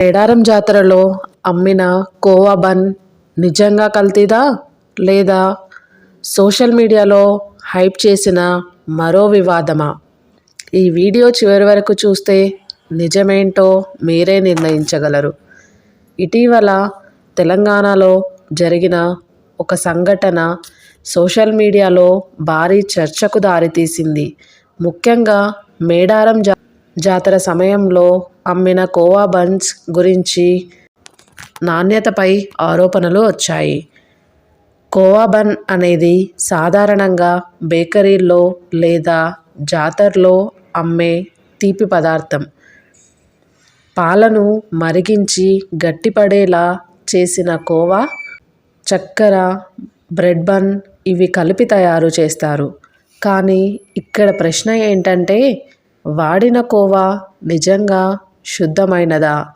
మేడారం జాతరలో అమ్మిన కోవా బన్ నిజంగా కల్తీదా లేదా? సోషల్ మీడియాలో హైప్ చేసిన మరో వివాదమా? ఈ వీడియో చివరి వరకు చూస్తే నిజమేంటో మీరే నిర్ణయించగలరు. ఇటీవల తెలంగాణలో జరిగిన ఒక సంఘటన సోషల్ మీడియాలో భారీ చర్చకు దారితీసింది. ముఖ్యంగా మేడారం జా జాతర సమయంలో అమ్మిన కోవా బన్స్ గురించి నాణ్యతపై ఆరోపణలు వచ్చాయి. కోవా బన్ అనేది సాధారణంగా బేకరీల్లో లేదా జాతర్లో అమ్మే తీపి పదార్థం. పాలను మరిగించి గట్టిపడేలా చేసిన కోవా చక్కెర బ్రెడ్ బన్ ఇవి కలిపి తయారు చేస్తారు. కానీ ఇక్కడ ప్రశ్న ఏంటంటే వాడిన కోవా నిజంగా శుద్ధమైనదా?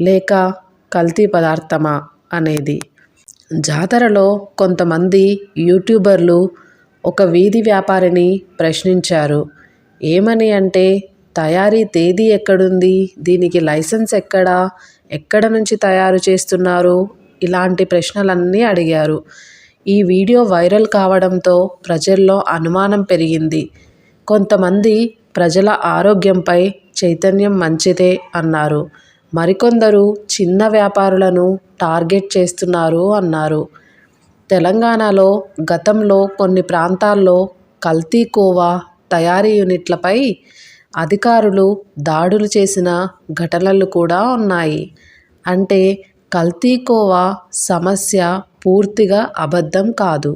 లేక కల్తీ పదార్థమా? అనేది. జాతరలో కొంతమంది యూట్యూబర్లు ఒక వీధి వ్యాపారిని ప్రశ్నించారు. ఏమని అంటే తయారీ తేదీ ఎక్కడుంది? దీనికి లైసెన్స్ ఎక్కడా? ఎక్కడ నుంచి తయారు చేస్తున్నారు? ఇలాంటి ప్రశ్నలన్నీ అడిగారు. ఈ వీడియో వైరల్ కావడంతో ప్రజల్లో అనుమానం పెరిగింది. కొంతమంది ప్రజల ఆరోగ్యంపై చైతన్యం మంచిదే అన్నారు. మరికొందరు చిన్న వ్యాపారులను టార్గెట్ చేస్తున్నారు అన్నారు. తెలంగాణలో గతంలో కొన్ని ప్రాంతాల్లో కల్తీ కోవా తయారీ యూనిట్లపై అధికారులు దాడులు చేసిన ఘటనలు కూడా ఉన్నాయి. అంటే కల్తీ కోవా సమస్య పూర్తిగా అబద్ధం కాదు.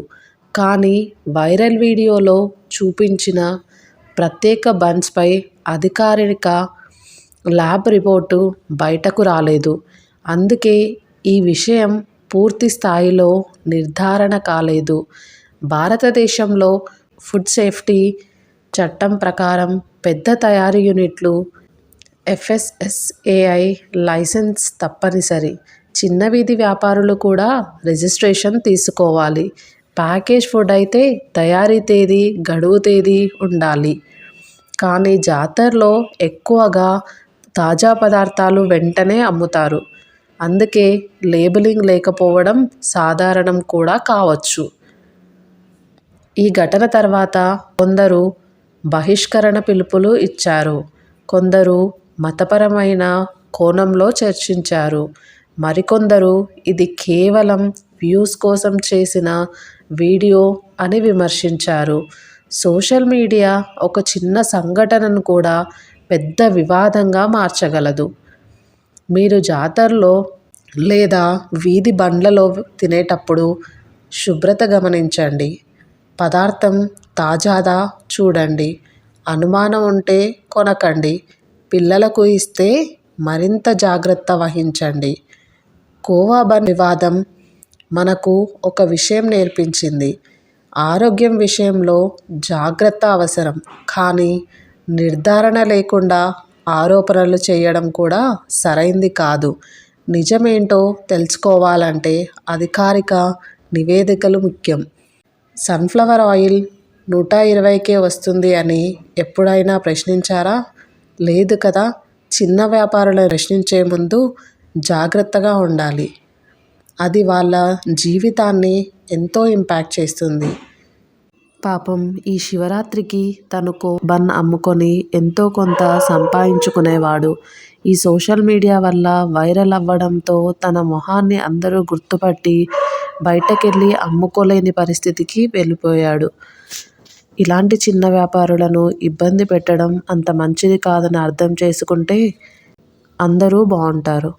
కానీ వైరల్ వీడియోలో చూపించిన ప్రత్యేక బన్స్పై అధికారిక ల్యాబ్ రిపోర్టు బయటకు రాలేదు. అందుకే ఈ విషయం పూర్తి స్థాయిలో నిర్ధారణ కాలేదు. భారతదేశంలో ఫుడ్ సేఫ్టీ చట్టం ప్రకారం పెద్ద తయారీ యూనిట్లు ఎఫ్ఎస్ఎస్ఏఐ లైసెన్స్ తప్పనిసరి. చిన్న వీధి వ్యాపారులు కూడా రిజిస్ట్రేషన్ తీసుకోవాలి. ప్యాకేజ్ ఫుడ్ అయితే తయారీ తేదీ గడువు తేదీ ఉండాలి. కానీ జాతరలో ఎక్కువగా తాజా పదార్థాలు వెంటనే అమ్ముతారు. అందుకే లేబులింగ్ లేకపోవడం సాధారణం కూడా కావచ్చు. ఈ ఘటన తర్వాత కొందరు బహిష్కరణ పిలుపులు ఇచ్చారు. కొందరు మతపరమైన కోణంలో చర్చించారు. మరికొందరు ఇది కేవలం వ్యూస్ కోసం చేసిన వీడియో అని విమర్శించారు. సోషల్ మీడియా ఒక చిన్న సంఘటనను కూడా పెద్ద వివాదంగా మార్చగలదు. మీరు జాతరలో లేదా వీధి బండ్లలో తినేటప్పుడు శుభ్రత గమనించండి. పదార్థం తాజాదా చూడండి. అనుమానం ఉంటే కొనకండి. పిల్లలకు ఇస్తే మరింత జాగ్రత్త వహించండి. కోవాబన్ వివాదం మనకు ఒక విషయం నేర్పించింది. ఆరోగ్యం విషయంలో జాగ్రత్త అవసరం. కానీ నిర్ధారణ లేకుండా ఆరోపణలు చేయడం కూడా సరైంది కాదు. నిజమేంటో తెలుసుకోవాలంటే అధికారిక నివేదికలు ముఖ్యం. సన్ఫ్లవర్ ఆయిల్ నూట ఇరవైకే వస్తుంది అని ఎప్పుడైనా ప్రశ్నించారా? లేదు కదా. చిన్న వ్యాపారులను ప్రశ్నించే ముందు జాగ్రత్తగా ఉండాలి. అది వాళ్ళ జీవితాన్ని ఎంతో ఇంపాక్ట్ చేస్తుంది. పాపం ఈ శివరాత్రికి తనకు బన్ అమ్ముకొని ఎంతో కొంత సంపాదించుకునేవాడు. ఈ సోషల్ మీడియా వల్ల వైరల్ అవ్వడంతో తన మొహాన్ని అందరూ గుర్తుపట్టి బయటకెళ్ళి అమ్ముకోలేని పరిస్థితికి వెళ్ళిపోయాడు. ఇలాంటి చిన్న వ్యాపారులను ఇబ్బంది పెట్టడం అంత మంచిది కాదని అర్థం చేసుకుంటే అందరూ బాగుంటారు.